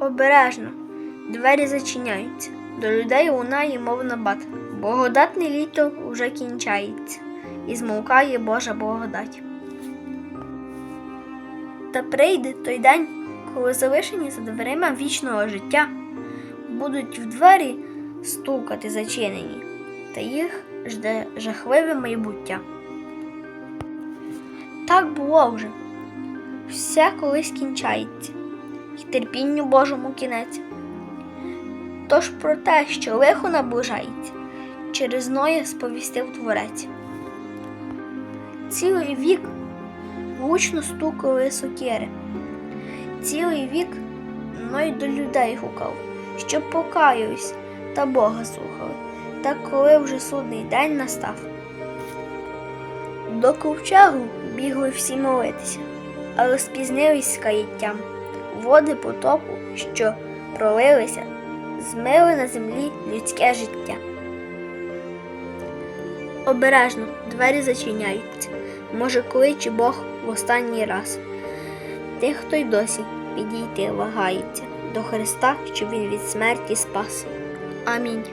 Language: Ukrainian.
Обережно. Двері зачиняються. До людей лунає мов набат. Благодатне літо уже кінчається, і змовкає Божа благодать. Та прийде той день, коли залишені за дверима вічного життя будуть в двері стукати зачинені, та їх жде жахливе майбуття. Так було вже. Все колись кінчається, і терпінню Божому кінець. Тож про те, що лихо наближається, через Ноя сповістив творець. Цілий вік гучно стукали сокири. Цілий вік Ной до людей гукав, щоб покаялись та Бога слухали. Та коли вже судний день настав. До ковчегу бігли всі молитися, але спізнились з каяттям. Води потопу, що пролилися, змили на землі людське життя. Обережно двері зачиняються. Може, кличе Бог в останній раз. Тих, хто й досі підійти вагається до Христа, що Він від смерті спас. Амінь.